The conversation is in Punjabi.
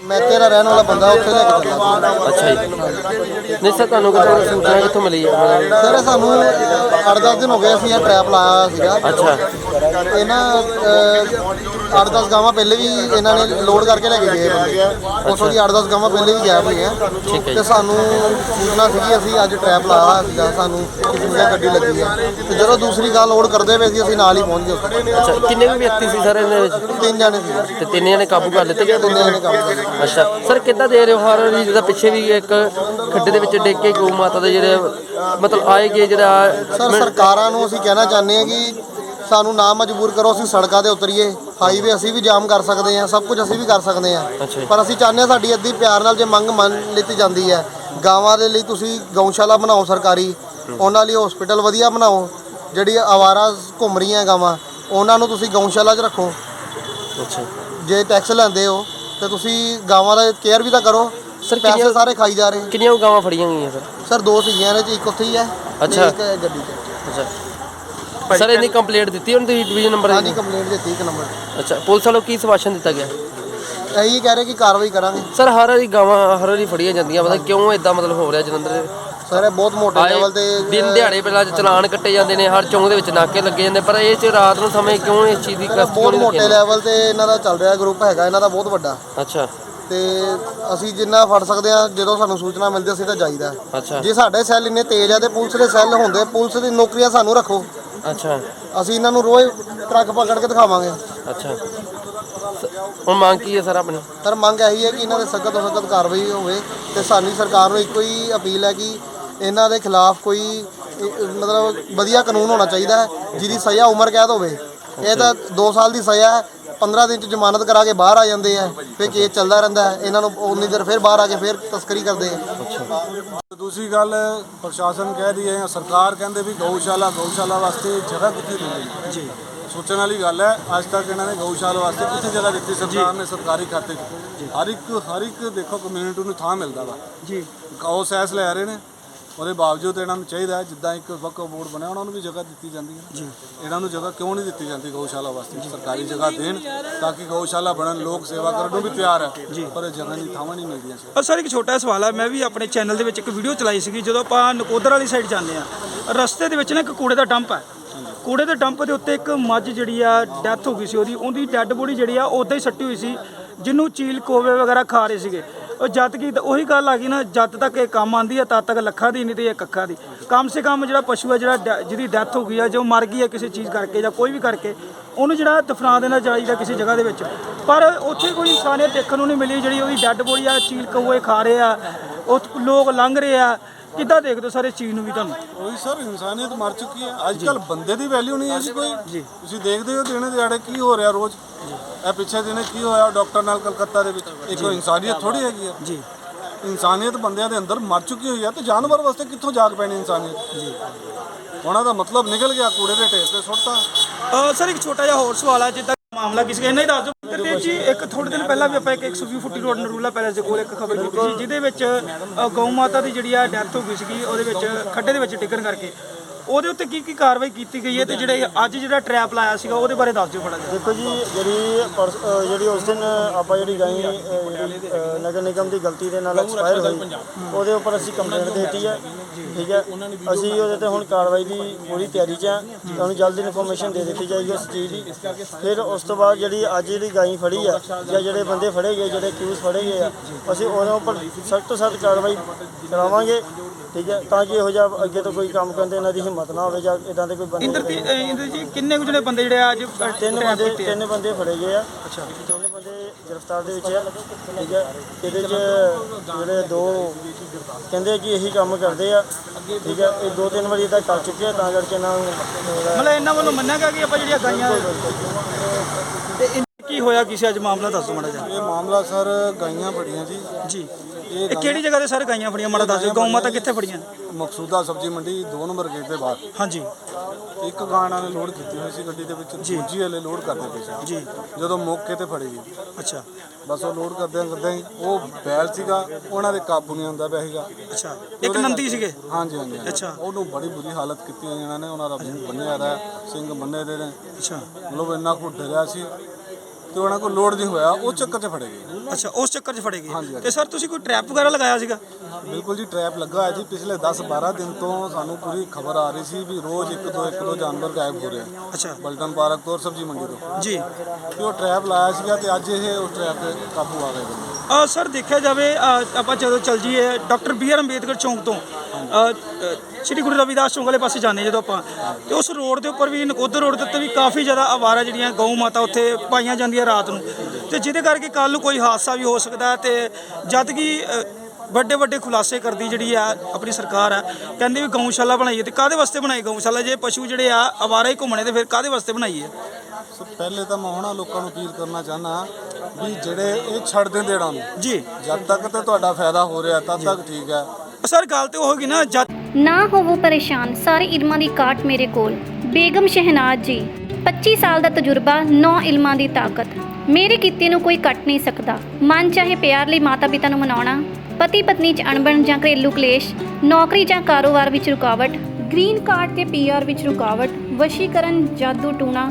ਮੈਂ ਤੇਰਾ ਰਹਿਣ ਵਾਲਾ ਬੰਦਾ ਉੱਥੇ ਲੈ ਕੇ ਚੱਲਾ ਅੱਛਾ ਜੀ। ਨਹੀਂ ਸਰ ਤੁਹਾਨੂੰ ਕਿਹੜਾ ਸੂਚਨਾ ਕਿੱਥੋਂ ਮਿਲੀ? ਹੈ ਮਤਲਬ- ਸਰ ਸਾਨੂੰ 8-10 ਦਿਨ ਹੋ ਗਏ ਅਸੀਂ ਇਹ ਟ੍ਰੈਪ ਲਾਇਆ ਸੀਗਾ। ਅੱਛਾ। ਇਹਨਾਂ 8-10 ਗਾਵਾਂ ਪਹਿਲੇ ਵੀ ਇਹਨਾਂ ਨੇ ਲੋਡ ਕਰਕੇ ਲੈ ਕੇ ਗਏ ਬੰਦੇ। ਉਥੋਂ ਦੀ 8-10 ਗਾਵਾਂ ਪਹਿਲੇ ਵੀ ਗਾਇਬ ਹੋਈਆਂ। ਠੀਕ ਹੈ ਤੇ ਸਾਨੂੰ ਸੂਚਨਾ ਸੀਗੀ ਅਸੀਂ ਅੱਜ ਟ੍ਰੈਪ ਲਾਇਆ ਸੀਗਾ। ਸਾਨੂੰ ਕਿਸੇ ਦੀ ਗੱਡੀ ਲੱਗੀ ਹੈ ਤੇ ਜਦੋਂ ਦੂਸਰੀ ਗਾਂ ਲੋਡ ਕਰਦੇ ਪਏ ਸੀ ਅਸੀਂ ਨਾਲ ਹੀ ਪਹੁੰਚ ਗਏ ਉੱਥੇ। ਅੱਛਾ ਕਿੰਨੇ ਕੁ ਵਿਅਕਤੀ ਸੀ ਸਰ ਇਹਦੇ ਵਿੱਚ? ਤਿੰਨ ਜਾਣੇ ਸੀ। ਤੇ ਤਿੰਨ ਜਣੇ ਕਾਬੂ ਕਰ ਲਿੱਤੇ? ਗਏ ਤਿੰਨ ਜਾਣੇ ਕੰਮ ਕਰਦੇ ਅੱਛਾ। ਸਰ ਕਿੱਦਾਂ ਦੇ ਰਹੇ ਹੋ ਹਰ ਵਾਰੀ? ਜਿਹਦਾ ਪਿੱਛੇ ਵੀ ਇੱਕ ਖੱਡੇ ਦੇ ਵਿੱਚ ਡਿੱਗ ਕੇ ਗਊ ਮਾਤਾ ਦੇ ਜਿਹੜੇ ਮਤਲਬ ਆਏ ਗਏ ਜਿਹੜਾ ਸਰ ਸਰਕਾਰਾਂ ਨੂੰ ਅਸੀਂ ਕਹਿਣਾ ਚਾਹੁੰਦੇ ਹਾਂ ਕਿ ਸਾਨੂੰ ਨਾ ਮਜਬੂਰ ਕਰੋ ਅਸੀਂ ਸੜਕਾਂ ਤੇ ਉਤਰੀਏ। ਹਾਈਵੇ ਅਸੀਂ ਵੀ ਜਾਮ ਕਰ ਸਕਦੇ ਹਾਂ ਸਭ ਕੁਝ ਅਸੀਂ ਵੀ ਕਰ ਸਕਦੇ ਹਾਂ। ਅੱਛਾ ਜੀ। ਪਰ ਅਸੀਂ ਚਾਹੁੰਦੇ ਹਾਂ ਸਾਡੀ ਅੱਧੀ ਪਿਆਰ ਨਾਲ ਜੇ ਮੰਗ ਮੰਨ ਲਿੱਤੀ ਜਾਂਦੀ ਹੈ। ਗਾਵਾਂ ਦੇ ਲਈ ਤੁਸੀਂ ਗਊਸ਼ਾਲਾ ਬਣਾਓ ਸਰਕਾਰੀ ਉਹਨਾਂ ਲਈ ਹਸਪੀਟਲ ਵਧੀਆ ਬਣਾਓ। ਜਿਹੜੀ ਆਵਾਰਾ ਘੁੰਮ ਰਹੀਆਂ ਗਾਵਾਂ ਉਹਨਾਂ ਨੂੰ ਤੁਸੀਂ ਗਊਸ਼ਾਲਾ 'ਚ ਰੱਖੋ। ਅੱਛਾ। ਜੇ ਟੈਕਸ ਲੈਂਦੇ ਹੋ ਤੇ ਤੁਸੀਂ ਗਾਵਾਂ ਦਾ ਕੇਅਰ ਵੀ ਤਾਂ ਕਰੋ। ਸਰ, ਪੈਸੇ ਕਿੰਨੀਆਂ- ਸਾਰੇ ਖਾਈ ਜਾ ਰਹੇ। ਕਿੰਨੀਆਂ ਕੁ ਗਾਵਾਂ ਫੜੀਆਂ ਗਈਆਂ ਸਰ? ਸਰ ਦੋ ਸੀਗੀਆਂ ਨੇ ਜੀ ਇੱਕ ਉੱਥੇ ਹੀ ਹੈ ਤੇ ਅੱਛਾ। ਇੱਕ ਗੱਡੀ 'ਚ। ਅੱਛਾ। ਸਰ ਇਹਦੀ ਕੰਪਲੀਟ ਦਿੱਤੀ ਹੁਣ ਤੁਸੀਂ ਡਿਵੀਜ਼ਨ ਨੰਬਰ ਹਾਂਜੀ ਕੰਪਲੇਂਟ ਦਿੱਤੀ ਇੱਕ ਨੰਬਰ ਅੱਛਾ ਪੁਲਿਸ ਵੱਲੋਂ ਕੀ ਸਵਾਸ਼ਨ ਦਿੱਤਾ ਗਿਆ? ਇਹੀ ਕਹਿ ਰਹੇ ਕਿ ਕਾਰਵਾਈ ਕਰਾਂਗੇ। ਸਰ ਹਰ ਵਾਰੀ ਗਾਵਾਂ ਹਰ ਵਾਰੀ ਫੜੀਆਂ ਜਾਂਦੀਆਂ ਪਤਾ ਕਿਉਂ ਇਦਾਂ ਮਤਲਬ ਹੋ ਰਿਹਾ ਜਲੰਧਰ ਦੇ? ਸਰ ਇਹ ਬਹੁਤ ਮੋਟੇ ਆਏ ਲੈਵਲ ਤੇ ਦਿਨ ਦਿਹਾੜੇ ਪਹਿਲਾਂ ਚਲਾਨ ਕੱਟੇ ਜਾਂਦੇ ਨੇ ਹਰ ਚੌਂਕ ਦੇ ਵਿੱਚ ਨਾਕੇ ਲੱਗੇ ਜਾਂਦੇ ਪਰ ਇਹ ਚ ਰਾਤ ਨੂੰ ਸਮੇਂ ਕਿਉਂ ਇਸ ਚੀਜ਼ ਦੀ ਕਸਤ ਬਹੁਤ ਮੋਟੇ ਲੈਵਲ ਤੇ ਇਹਨਾਂ ਦਾ ਚੱਲ ਰਿਹਾ ਗਰੁੱਪ ਹੈਗਾ ਇਹਨਾਂ ਦਾ ਬਹੁਤ ਵੱਡਾ। ਅੱਛਾ। ਤੇ ਅਸੀਂ ਜਿੰਨਾ ਫੜ ਸਕਦੇ ਆ ਜਦੋਂ ਸਾਨੂੰ ਸੂਚਨਾ ਮਿਲਦੀ ਅਸੀਂ ਤਾਂ ਜਾਈਦਾ। ਜੇ ਸਾਡੇ ਸੈੱਲ ਇੰਨੇ ਤੇਜ਼ ਆ ਤੇ ਪੁਲਿਸ ਦੇ ਸੈੱਲ ਹੁੰਦੇ ਪੁਲਿਸ ਦੀ ਨੌਕਰੀਆਂ ਸਾਨੂੰ ਰੱਖੋ। ਅੱਛਾ। ਅਸੀਂ ਇਹਨਾਂ ਨੂੰ ਰੋਜ਼ ਟਰੱਕ ਪਕੜ ਕੇ ਦਿਖਾਵਾਂਗੇ। ਅੱਛਾ। ਸ- ਹੁਣ ਮੰਗ ਕੀ ਹੈ ਸਰ ਆਪਣੀ? ਸਰ ਮੰਗ ਇਹੀ ਹੈ ਕਿ ਇਹਨਾਂ ਦੇ ਸਖਤ ਤੋਂ ਸਖਤ ਕਾਰਵਾਈ ਹੋਵੇ ਤੇ ਸਾਡੀ ਸਰਕਾਰ ਨੂੰ ਇੱਕੋ ਹੀ ਅਪੀਲ ਹੈ ਕਿ ਇਹਨਾਂ ਦੇ ਖਿਲਾਫ ਕੋਈ ਮਤਲਬ ਵਧੀਆ ਕਾਨੂੰਨ ਹੋਣਾ ਚਾਹੀਦਾ ਹੈ ਜਿਹਦੀ ਸਜ਼ਾ ਉਮਰ ਕੈਦ ਹੋਵੇ। ਇਹ ਤਾਂ 2 ਸਾਲ ਦੀ ਸਜ਼ਾ ਹੈ 15 ਦਿਨ ਚ ਜ਼ਮਾਨਤ ਕਰਾ ਕੇ ਬਾਹਰ ਆ ਜਾਂਦੇ ਆ ਫਿਰ ਕੇਸ ਚੱਲਦਾ ਰਹਿੰਦਾ ਹੈ ਇਹਨਾਂ ਨੂੰ ਉਨੀ ਦੇਰ ਫਿਰ ਬਾਹਰ ਆ ਕੇ ਫਿਰ ਤਸਕਰੀ ਕਰਦੇ ਆ। ਦੂਸਰੀ ਗੱਲ ਪ੍ਰਸ਼ਾਸਨ ਕਹਿ ਰਹੀ ਹੈ ਜਾਂ ਸਰਕਾਰ ਕਹਿੰਦੇ ਵੀ ਗਊਸ਼ਾਲਾ ਗਊਸ਼ਾਲਾ ਵਾਸਤੇ ਜਗ੍ਹਾ ਕਿੱਥੇ ਮਿਲੇਗੀ ਜੀ। ਸੋਚਣ ਵਾਲੀ ਗੱਲ ਹੈ ਅੱਜ ਤੱਕ ਇਹਨਾਂ ਨੇ ਗਊਸ਼ਾਲਾ ਵਾਸਤੇ ਕਿੱਥੇ ਜਗ੍ਹਾ ਦਿੱਤੀ? ਸਰਕਾਰ ਨੇ ਸਰਕਾਰੀ ਖਾਤੇ 'ਚ। ਹਰ ਇੱਕ ਹਰ ਇੱਕ ਦੇਖੋ ਕਮਿਊਨਿਟੀ ਨੂੰ ਥਾਂ ਮਿਲਦਾ ਵਾ। ਜੀ। ਉਹ ਸੈਸ ਲੈ ਰਹੇ ਨੇ। ਉਹਦੇ ਬਾਵਜੂਦ ਇਹਨਾਂ ਨੂੰ ਚਾਹੀਦਾ ਹੈ ਜਿੱਦਾਂ ਇੱਕ ਵਕਫ ਬੋਰਡ ਬਣਿਆ ਉਹਨਾਂ ਨੂੰ ਵੀ ਜਗ੍ਹਾ ਦਿੱਤੀ ਜਾਂਦੀ ਹੈ। ਇਹਨਾਂ ਨੂੰ ਜਗ੍ਹਾ ਕਿਉਂ ਨਹੀਂ ਦਿੱਤੀ ਜਾਂਦੀ ਗਊਸ਼ਾਲਾ ਵਾਸਤੇ? ਸਰਕਾਰੀ ਜਗ੍ਹਾ ਦੇਣ ਤਾਂ ਕਿ ਗਊਸ਼ਾਲਾ ਬਣਨ ਲੋਕ ਸੇਵਾ ਕਰਨ ਨੂੰ ਵੀ ਤਿਆਰ ਹੈ। ਪਰ ਜਗ੍ਹਾ ਨਹੀਂ ਥਾਵਾਂ ਨਹੀਂ ਮਿਲਦੀਆਂ ਸੀ ਔਰ ਸਰ ਇੱਕ ਛੋਟਾ ਸਵਾਲ ਹੈ ਮੈਂ ਵੀ ਆਪਣੇ ਚੈਨਲ ਦੇ ਵਿੱਚ ਇੱਕ ਵੀਡੀਓ ਚਲਾਈ ਸੀਗੀ ਜਦੋਂ ਆਪਾਂ ਨਕੋਦਰ ਵਾਲੀ ਸਾਈਡ ਜਾਂਦੇ ਆ ਰਸਤੇ ਦੇ ਵਿੱਚ ਨਾ ਇੱਕ ਕੂੜੇ ਦਾ ਡੰਪ ਹੈ। ਕੂੜੇ ਦੇ ਡੰਪ ਦੇ ਉੱਤੇ ਇੱਕ ਮੱਝ ਜਿਹੜੀ ਆ ਡੈਥ ਹੋ ਗਈ ਸੀ ਉਹਦੀ। ਉਹਦੀ ਡੈੱਡ ਬੋਡੀ ਜਿਹੜੀ ਆ ਉਦਾਂ ਹੀ ਸੱਟੀ ਹੋਈ ਸੀ ਜਿਹਨੂੰ ਚੀਲ ਕੋਵੇ ਵਗੈਰਾ ਖਾ ਰਹੇ ਸੀਗੇ। ਉਹ ਜਦ ਕੀ ਉਹੀ ਗੱਲ ਆ ਗਈ ਨਾ ਜਦ ਤੱਕ ਇਹ ਕੰਮ ਆਂਦੀ ਹੈ ਤਦ ਤੱਕ ਲੱਖਾਂ ਦੀ ਨਹੀਂ ਤੇ ਇਹ ਕੱਖਾਂ ਦੀ। ਕਮ ਸੇ ਕਮ ਜਿਹੜਾ ਪਸ਼ੂ ਹੈ ਜਿਹੜਾ ਡੈ- ਜਿਹਦੀ ਡੈਥ ਹੋ ਗਈ ਹੈ ਜੋ ਮਰ ਗਈ ਹੈ ਕਿਸੇ ਚੀਜ਼ ਕਰਕੇ ਜਾਂ ਕੋਈ ਵੀ ਕਰਕੇ, ਉਹਨੂੰ ਜਿਹੜਾ ਦਫਨਾ ਦੇਣਾ ਚਾਹੀਦਾ ਕਿਸੇ ਜਗ੍ਹਾ ਦੇ ਵਿੱਚ। ਪਰ ਉੱਥੇ ਕੋਈ ਇਨਸਾਨੀਅਤ ਦੇਖਣ ਨੂੰ ਨਹੀਂ ਮਿਲੀ ਜਿਹੜੀ ਉਹਦੀ ਡੈੱਡ ਬੋਡੀ ਆ, ਚੀਲ ਕੌਏ ਖਾ ਰਹੇ ਆ, ਉਹ ਲੋਕ ਲੰਘ ਰਹੇ ਆ। ਕਿੱਦਾਂ ਦੇਖਦੇ ਹੋ ਸਾਰੇ ਚੀਜ਼ ਨੂੰ ਵੀ ਤੁਹਾਨੂੰ? ਉਹੀ ਸਰ ਇਨਸਾਨੀਅਤ ਮਰ ਚੁੱਕੀ ਹੈ। ਅੱਜ ਕੱਲ ਬੰਦੇ ਦੀ ਵੈਲਿਊ ਨਹੀਂ ਹੈ ਜੀ ਕੋਈ। ਤੁਸੀਂ ਦੇਖਦੇ ਹੋ ਦਿਨੇ ਦਿਹਾੜੇ ਕੀ ਹੋ ਰਿਹਾ ਰੋਜ਼। ਇਹ ਪਿੱਛੇ ਦਿਨੇ ਕੀ ਹੋਇਆ ਡਾਕਟਰ ਨਾਲ ਕਲਕੱਤਾ ਦੇ ਵਿੱਚ? ਇਹ ਕੋਈ ਇਨਸਾਨੀਅਤ ਥੋੜੀ ਹੈਗੀ ਹੈ। ਜੀ। ਇਨਸਾਨੀਅਤ ਬੰਦਿਆਂ ਦੇ ਅੰਦਰ ਮਰ ਚੁੱਕੀ ਹੋਈ ਹੈ ਤੇ ਜਾਨਵਰ ਵਾਸਤੇ ਕਿੱਥੋਂ ਜਾਗ ਪੈਣੀ ਇਨਸਾਨੀਅਤ? ਜੀ। ਉਹਨਾਂ ਦਾ ਮਤਲਬ ਨਿਕਲ ਗਿਆ ਕੂੜੇ ਦੇ ਢੇਰ ਤੇ ਸੁੱਟਤਾ। ਸਰ ਇੱਕ ਛੋਟਾ ਜਿਹਾ ਹੋਰ ਸਵਾਲ ਹੈ ਜਿੱਦਾਂ ਮਾਮਲਾ ਕਿਸੇ ਦਾ ਨਹੀਂ ਦੱਸ ਦਿਓ ਗੁਰਦੇਵ ਜੀ ਇੱਕ ਥੋੜੇ ਦਿਨ ਪਹਿਲਾਂ ਵੀ ਆਪਾਂ ਇੱਕ 120 ਫੁੱਟੀ ਰੋਡ ਨਰੂਲਾ ਪੈਲੇਸ ਦੇ ਕੋਲ ਇੱਕ ਖਬਰ ਕੀਤੀ ਸੀ ਜਿਹਦੇ ਵਿੱਚ ਅਹ, ਗਊ ਮਾਤਾ ਦੀ ਜਿਹੜੀ ਆ ਡੈਥ ਹੋ ਗਈ ਸੀਗੀ ਉਹਦੇ ਵਿੱਚ ਖੱਡੇ ਦੇ ਵਿੱਚ ਡਿੱਗਣ ਕਰਕੇ। ਉਹਦੇ ਉੱਤੇ ਕੀ ਕੀ ਕਾਰਵਾਈ ਕੀਤੀ ਗਈ ਹੈ ਤੇ ਜਿਹੜੇ ਅੱਜ ਜਿਹੜਾ ਟਰੈਪ ਲਾਇਆ ਸੀਗਾ ਉਹਦੇ ਬਾਰੇ ਦੱਸ ਦਿਓ ਥੋੜਾ ਜਿਹਾ। ਦੇਖੋ ਜੀ ਜਿਹੜੀ ਪਰਸ- ਅ, ਜਿਹੜੀ ਉਸ ਦਿਨ ਆਪਾਂ ਜਿਹੜੀ ਗਾਈ ਅ, ਜਿਹੜੀ ਅ, ਨਗਰ ਨਿਗਮ ਦੀ ਗਲਤੀ ਦੇ ਨਾਲ ਐਕਸਪਾਇਰ ਹੋਈ ਉਹਦੇ ਉੱਪਰ ਅਸੀਂ ਕੰਪਲੇਂਟ ਦਿੱਤੀ ਹੈ। ਠੀਕ ਹੈ। ਅਸੀਂ ਉਹਦੇ ਤੇ ਹੁਣ ਕਾਰਵਾਈ ਦੀ ਪੂਰੀ ਤਿਆਰੀ 'ਚ ਆ ਤੁਹਾਨੂੰ ਜਲਦੀ ਇਨਫੋਰਮੇਸ਼ਨ ਦੇ ਦਿੱਤੀ ਜਾਏਗੀ ਉਸ ਚੀਜ਼ ਦੀ। ਫਿਰ ਉਸ ਤੋਂ ਬਾਅਦ ਜਿਹੜੀ ਅੱਜ ਜਿਹੜੀ ਗਾਈ ਫੜੀ ਆ ਜਾਂ ਜਿਹੜੇ ਬੰਦੇ ਫੜੇ ਗਏ ਜਿਹੜੇ ਕਿਊਜ਼ ਫੜੇ ਗਏ ਆ ਅਸੀਂ ਉਹਨਾਂ ਉੱਪਰ ਸਖਤ ਤੋਂ ਸਖਤ ਕਾਰਵਾਈ ਕਰਾਵਾਂਗੇ। ਠੀਕ ਹੈ ਤਾਂ ਕਿ ਇਹੋ ਜਿਹਾ ਅੱਗੇ ਤੋਂ ਕੋਈ ਕੰਮ ਕਰਨ ਦੇ ਇਹਨਾਂ ਦੀ ਹਿੰਮਤ ਨਾ ਹੋਵੇ ਜਾਂ ਇਦਾਂ ਦੇ ਕੋਈ ਬੰਦੇ ਇੰਦਰ ਅਹ, ਇੰਦਰ ਜੀ ਕਿੰਨੇ ਕੁ ਜਿਹੜੇ ਬੰਦੇ ਜਿਹੜੇ ਆ ਅੱਜ ਤਿੰਨ ਬੰਦੇ? ਤਿੰਨ ਬੰਦੇ ਫੜੇ ਗਏ ਆ। ਅੱਛਾ। ਤਿੰਨ ਬੰਦੇ ਗ੍ਰਿਫਤਾਰ ਦੇ ਵਿੱਚ ਆ ਠੀਕ ਹੈ। ਇਹਦੇ ਚ ਜਿਹੜੇ ਦੋ ਕਹਿੰਦੇ ਕਿ ਇਹੀ ਕੰਮ ਕਰਦੇ ਆ ਠੀਕ ਹੈ। ਇਹ ਦੋ ਤਿੰਨ ਵਾਰੀ ਇਦਾਂ ਕਰ ਚੁੱਕੇ ਆ ਤਾਂ ਕਰਕੇ ਇਹਨਾਂ ਨੂੰ ਮਤਲਬ ਇਹਨਾਂ ਵੱਲੋਂ ਮੰਨਿਆ ਗਿਆ ਕਿ ਆਪਾਂ ਜਿਹੜੀਆਂ ਗਾਈਆਂ ਤੇ ਇਹ ਕੀ ਹੋਇਆ ਕਿਸੇ ਅੱਜ ਮਾਮਲਾ ਦੱਸੋ ਮਾੜਾ ਜਿਹਾ। ਇਹ ਮਾਮਲਾ ਸਰ ਗਾਈਆਂ ਫੜੀਆਂ ਜੀ। ਜੀ। ਇਹ ਇਹ ਕਿਹੜੀ ਜਗ੍ਹਾ ਤੇ ਸਾਰੇ ਗਾਈਆਂ ਫੜੀਆਂ? ਮਾੜਾ ਦੱਸ ਦਿਓ ਗਊ ਮਾਤਾ ਕਿੱਥੇ ਫੜੀਆਂ? ਮਕਸੂਦਾ ਸਬਜ਼ੀ ਮੰਡੀ 2 ਨੰਬਰ ਗੇਟ ਦੇ ਬਾਹਰ। ਹਾਂਜੀ। ਇੱਕ ਗਾਣਾ ਨੇ ਲੋਡ ਕੀਤੀ ਹੋਈ ਸੀ ਗੱਡੀ ਦੇ ਵਿੱਚ ਦੂਜੀ ਵਾਲੇ ਲੋਡ ਕਰਦੇ ਪਏ ਸੀ। ਜੀ। ਜਦੋਂ ਮੌਕੇ ਤੇ ਫੜੀ ਗਈ। ਅੱਛਾ। ਬਸ ਉਹ ਲੋਡ ਕਰਦਿਆਂ ਕਰਦਿਆਂ ਹੀ ਉਹ ਬੈਲ ਸੀਗਾ ਉਹਨਾਂ ਦੇ ਕਾਬੂ ਨਹੀਂ ਆਉਂਦਾ ਪਿਆ ਸੀਗਾ। ਅੱਛਾ। ਇੱਕ ਨੰਦੀ ਸੀਗੇ? ਹਾਂਜੀ ਹਾਂਜੀ। ਅੱਛਾ। ਉਹਨੂੰ ਬੜੀ ਬੁਰੀ ਹਾਲਤ ਕੀਤੀ ਇਹਨਾਂ ਨੇ ਉਹਨਾਂ ਦਾ ਮੂੰਹ ਬੰਨਿਆ ਦਾ ਸਿੰਘ ਬੰਨੇ ਦੇ ਨੇ। ਅੱਛਾ। ਮਤਲਬ ਇੰਨਾ ਕੁ ਡਰਿਆ ਸੀ। ਤੇ ਉਹਨਾਂ ਕੋਲ ਲੋਡ ਨਹੀਂ ਹੋਇਆ ਉਹ ਚੱਕਰ 'ਚ ਫੜੇ ਗਏ। ਅੱਛਾ ਉਸ ਚੱਕਰ 'ਚ ਫੜੇ ਗਏ। ਤੇ ਸਰ ਤੁਸੀਂ ਕੋਈ ਟ੍ਰੈਪ ਵਗੈਰਾ ਲਗਾਇਆ ਸੀਗਾ? ਬਿਲਕੁਲ ਜੀ ਟ੍ਰੈਪ ਲੱਗਾ ਹੈ ਜੀ। ਪਿਛਲੇ 10-12 ਦਿਨ ਤੋਂ ਸਾਨੂੰ ਪੂਰੀ ਖਬਰ ਆ ਰਹੀ ਸੀ ਵੀ ਰੋਜ਼ ਇੱਕ ਦੋ ਇੱਕ ਦੋ ਜਾਨਵਰ ਗਾਇਬ ਹੋ ਰਹੇ ਆ। ਅੱਛਾ। ਬਲਟਨ ਪਾਰਕ ਤੋਂ ਔਰ ਸਬਜ਼ੀ ਮੰਡੀ ਤੋਂ। ਜੀ। ਤੇ ਉਹ ਟ੍ਰੈਪ ਲਾਇਆ ਸੀਗਾ ਤੇ ਅੱਜ ਇਹ ਉਸ ਟ੍ਰੈਪ ਤੇ ਕਾਬੂ ਆ ਗਏ। ਬੰਦੇ ਸਰ, ਦੇਖਿਆ ਜਾਵੇ ਆਪਾਂ ਜਦੋਂ ਚੱਲ ਜੀਏ ਡਾਕਟਰ ਬੀ ਆਰ ਅੰਬੇਦਕਰ ਚੌਂਕ ਤੋਂ ਸ਼੍ਰੀ ਗੁਰੂ ਰਵਿਦਾਸ ਚੌਂਕ ਵਾਲੇ ਪਾਸੇ ਜਾਂਦੇ ਜਦੋਂ ਆਪਾਂ, ਤੇ ਉਸ ਰੋਡ ਦੇ ਉੱਪਰ ਵੀ, ਨਕੋਦਰ ਰੋਡ ਦੇ ਉੱਤੇ ਵੀ ਕਾਫੀ ਜ਼ਿਆਦਾ ਆਵਾਰਾ ਜਿਹੜੀਆਂ ਗਊ ਮਾਤਾ ਉੱਥੇ ਪਾਈਆਂ ਜਾਂਦੀਆਂ ਰਾਤ ਨੂੰ। ਤੇ ਜਿਹਦੇ ਕਰਕੇ ਕੱਲ ਨੂੰ ਕੋਈ ਹਾਦਸਾ ਵੀ ਹੋ ਸਕਦਾ ਹੈ ਤੇ ਜਦ ਕਿ ਵੱਡੇ ਵੱਡੇ ਖੁਲਾਸੇ ਕਰਦੀ ਜਿਹੜੀ ਆ, ਆਪਣੀ ਸਰਕਾਰ ਆ, ਕਹਿੰਦੀ ਵੀ ਗਊਸ਼ਾਲਾ ਬਣਾਈਏ ਤੇ ਕਾਦੇ ਵਾਸਤੇ ਬਣਾਈ ਗਊਸ਼ਾਲਾ? ਜੇ ਪਸ਼ੂ ਜਿਹੜੇ ਆ ਆਵਾਰਾ ਹੀ ਘੁੰਮਣੇ ਤੇ ਫਿਰ ਕਾਦੇ ਵਾਸਤੇ ਬਣਾਈਏ? ਸੋ ਪਹਿਲੇ ਤਾਂ ਮੈਂ ਉਹਨਾਂ ਲੋਕਾਂ ਨੂੰ ਅਪੀਲ ਕਰਨਾ ਚਾਹਨਾ ਵੀ ਜਿਹੜੇ ਇਹ ਛੱਡ ਦਿੰਦੇ ਇਹਨਾਂ ਨੂੰ। ਜੀ। ਜਦ ਤੱਕ ਤੇ ਤੁਹਾਡਾ ਫਾਇਦਾ ਹੋ ਰਿਹਾ ਤਦ ਤੱਕ ਠੀਕ ਹੈ। ਸਰ ਗੱਲ ਤੇ ਉਹ ਹੋਗੀ ਨਾ ਜਦ ਨਾ ਹੋਵੋ ਪਰੇਸ਼ਾਨ ਸਾਰੇ ਇਲਮਾਂ ਦੀ ਕਾਟ ਮੇਰੇ ਕੋਲ। ਬੇਗਮ ਸ਼ਹਿਨਾਜ਼ ਜੀ 25 ਸਾਲ ਦਾ ਤਜਰਬਾ 9 ਇਲਮਾਂ ਦੀ ਤਾਕਤ। ਮੇਰੇ ਕੀਤੇ ਨੂੰ ਕੋਈ ਕੱਟ ਨਹੀਂ ਸਕਦਾ। ਮਨ ਚਾਹੇ ਪਿਆਰ ਲਈ ਮਾਤਾ ਪਿਤਾ ਨੂੰ ਮਨਾਉਣਾ ਪਤੀ ਪਤਨੀ 'ਚ ਅਣਬਣ ਜਾਂ ਘਰੇਲੂ ਕਲੇਸ਼ ਨੌਕਰੀ ਜਾਂ ਕਾਰੋਬਾਰ ਵਿੱਚ ਰੁਕਾਵਟ ਗ੍ਰੀਨ ਕਾਰਡ ਤੇ ਪੀਆਰ ਵਿੱਚ ਰੁਕਾਵਟ ਵਸ਼ੀਕਰਨ ਜਾਦੂ ਟੂਣਾ